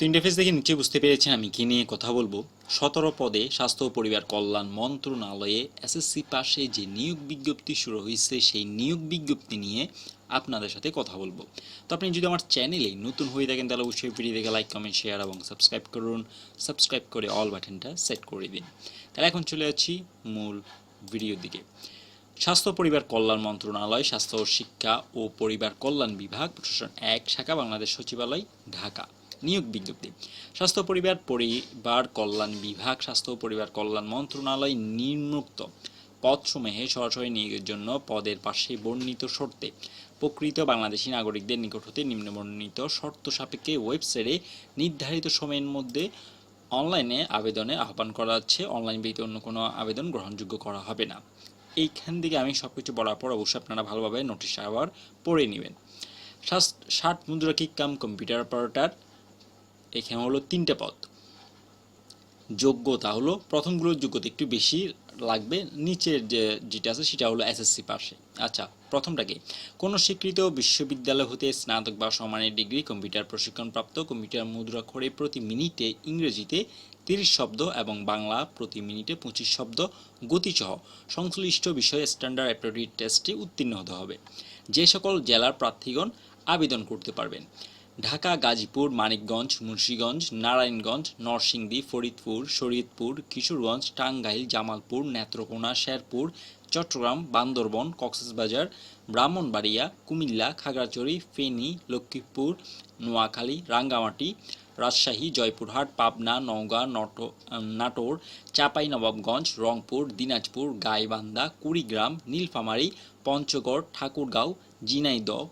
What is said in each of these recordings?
তো ইন্টারফেস দেখে নিচে বুঝতে পেরেছেন আমি কি নিয়ে কথা বলব। সতেরো পদে স্বাস্থ্য ও পরিবার কল্যাণ মন্ত্রণালয়ে এসএসসি পাশে যে নিয়োগ বিজ্ঞপ্তি শুরু হয়েছে, সেই নিয়োগ বিজ্ঞপ্তি নিয়ে আপনাদের সাথে কথা বলব। তো আপনি যদি আমার চ্যানেলে নতুন হয়ে থাকেন, তাহলে অবশ্যই ভিডিও দেখে লাইক কমেন্ট শেয়ার এবং সাবস্ক্রাইব করুন। সাবস্ক্রাইব করে অল বাটনটা সেট করে দিন তাহলে এখন চলে যাচ্ছি মূল ভিডিওর দিকে। স্বাস্থ্য পরিবার কল্যাণ মন্ত্রণালয়, স্বাস্থ্য শিক্ষা ও পরিবার কল্যাণ বিভাগ, প্রশাসন এক, শাখা বাংলাদেশ সচিবালয়, ঢাকা। নিয়োগ বিজ্ঞপ্তি। স্বাস্থ্য পরিবার পরিবার কল্যাণ বিভাগ, স্বাস্থ্য পরিবার কল্যাণ মন্ত্রণালয় নিম্নোক্ত পদসমূহে সরাসরি নিয়োগের জন্য পদের পাশে বর্ণিত শর্তে, প্রকৃত বাংলাদেশি নাগরিকদের নিকট হতে নিম্নবর্ণিত শর্ত সাপেক্ষে ওয়েবসাইটে নির্ধারিত সময়ের মধ্যে অনলাইনে আবেদনে আহ্বান করা হচ্ছে অনলাইন ব্যতীত অন্য কোনো আবেদন গ্রহণযোগ্য করা হবে না। এইখান থেকে আমি সব কিছু বলার পর অবশ্যই আপনারা ভালোভাবে নোটিশ আবার পড়ে নেবেন। ষাট মুদ্রা কিক কাম কম্পিউটার অপারেটার এখানে হলো তিনটে পদ। যোগ্যতা হলো প্রথমগুলোর যোগ্যতা একটু বেশি লাগবে, নিচের যে যেটা আছে সেটা হলো এসএসসি পাশে। আচ্ছা প্রথমটাকে কোনো স্বীকৃত বিশ্ববিদ্যালয় হতে স্নাতক বা সমানের ডিগ্রি, কম্পিউটার প্রশিক্ষণপ্রাপ্ত, কম্পিউটার মুদ্রা মুদ্রাক্ষরে প্রতি মিনিটে ইংরেজিতে তিরিশ শব্দ এবং বাংলা প্রতি মিনিটে পঁচিশ শব্দ গতিসহ সংশ্লিষ্ট বিষয়ে স্ট্যান্ডার্ড অ্যাপ্টিটিউড টেস্টে উত্তীর্ণ হতে হবে। যে সকল জেলার প্রার্থীগণ আবেদন করতে পারবেন। ঢাকা, গাজীপুর, মানিকগঞ্জ, মুন্সীগঞ্জ, নারায়ণগঞ্জ, নরসিংদী, ফরিদপুর, শরীয়তপুর, কিশোরগঞ্জ, টাঙ্গাইল, জামালপুর, নেত্রকোনা, শেরপুর, চট্টগ্রাম, বান্দরবন, কক্সবাজার, ব্রাহ্মণবাড়িয়া, কুমিল্লা, খাগড়াছড়ি, ফেনী, লক্ষ্মীপুর, নোয়াখালী, রাঙ্গামাটি, রাজশাহী, জয়পুরহাট, পাবনা, নওগাঁ, নট নাটোর, চাঁপাইনবাবগঞ্জ, রংপুর, দিনাজপুর, গাইবান্ধা, কুড়িগ্রাম, নীলফামারী, পঞ্চগড়, ঠাকুরগাঁও, ঝিনাইদহ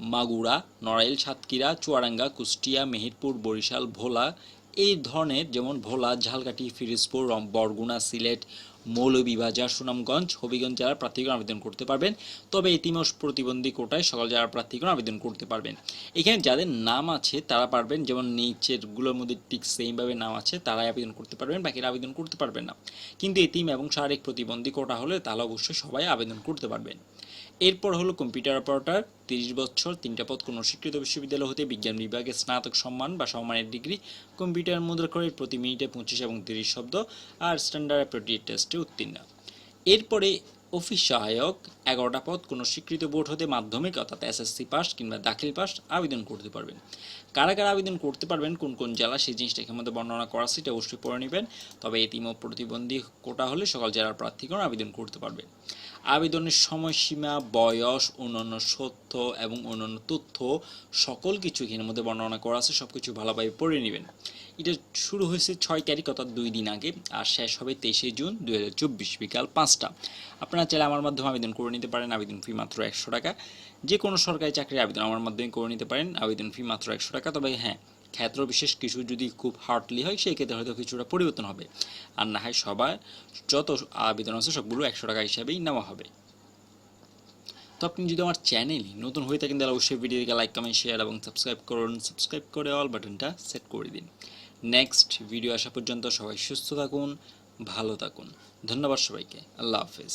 মাগুরা, নড়াইল, সাতক্ষীরা, চুয়াডাঙ্গা, কুষ্টিয়া, মেহেরপুর, বরিশাল, ভোলা এই ধরনের যেমন ভোলা, ঝালকাঠি, ফিরোজপুর বরগুনা, সিলেট, মৌলভীবাজার, সুনামগঞ্জ, হবিগঞ্জ জেলার প্রার্থীগণ আবেদন করতে পারবেন, তবে এতিমস প্রতিবন্ধী কোটায় সকল জেলার প্রার্থীগণ আবেদন করতে পারবেন। এখানে যাদের নাম আছে তারা পারবেন, যেমন নিচেরগুলোর মধ্যে ঠিক সেমভাবে নাম আছে তারাই আবেদন করতে পারবেন, বাকিরা আবেদন করতে পারবেন না। কিন্তু এতিম এবং শারীরিক প্রতিবন্ধী কোটা হলে তাহলে অবশ্যই সবাই আবেদন করতে পারবেন। এরপর হলো কম্পিউটার অপারেটর তিরিশ বছর, তিনটা পদ, কোনো স্বীকৃত বিশ্ববিদ্যালয় হতে বিজ্ঞান বিভাগে স্নাতক সম্মান বা সম্মানের ডিগ্রি কম্পিউটার মুদ্রা করে প্রতি মিনিটে পঁচিশ এবং তিরিশ শব্দ, আর স্ট্যান্ডার্ড অ্যাপ্টিটিউড টেস্টে উত্তীর্ণ। এরপরে অফিস সহায়ক এগারোটা পদ, কোনো স্বীকৃত বোর্ড হতে মাধ্যমিক অর্থাৎ এসএসসি পাস কিংবা দাখিল পাস আবেদন করতে পারবেন। কারা কারা আবেদন করতে পারবেন, কোন কোন জেলা সেই জিনিসটা এখানে মধ্যে বর্ণনা করা এটা অবশ্যই পড়ে নেবেন। তবে এতিম প্রতিবন্ধী কোটা হলে সকল জেলার প্রার্থীগণ আবেদন করতে পারবেন। আবেদনের সময়সীমা, বয়স, অন্যান্য সত্য এবং অন্যান্য তথ্য সকল কিছু এখানের মধ্যে বর্ণনা করা আছে সব কিছু ভালোভাবে পড়ে নেবেন। এটা শুরু হয়েছে ছয় তারিখ অর্থাৎ দুই দিন আগে, আর শেষ হবে তেইশে জুন দুই হাজার চব্বিশ বিকাল পাঁচটা। আপনারা চাইলে আমার মাধ্যমে আবেদন করে নিতে পারেন আবেদন ফি মাত্র একশো টাকা। যে কোনো সরকারি চাকরির আবেদন আমার মাধ্যমে করে নিতে পারেন, আবেদন ফি মাত্র একশো টাকা। তবে হ্যাঁ ক্ষেত্র বিশেষ কিছু যদি খুব হার্ডলি হয়, সেই ক্ষেত্রে হয়তো কিছুটা পরিবর্তন হবে। আর না হয় সবার যত আবেদন আছে সবগুলো একশো টাকা হিসাবেই নেওয়া হবে। তো আপনি যদি আমার চ্যানেলে নতুন হয়ে থাকেন, তাহলে অবশ্যই ভিডিওকে লাইক কমেন্ট শেয়ার এবং সাবস্ক্রাইব করুন। সাবস্ক্রাইব করে অল বাটনটা সেট করে দিন। নেক্সট ভিডিও আসা পর্যন্ত সবাই সুস্থ থাকুন, ভালো থাকুন। ধন্যবাদ সবাইকে। আল্লাহ হাফেজ।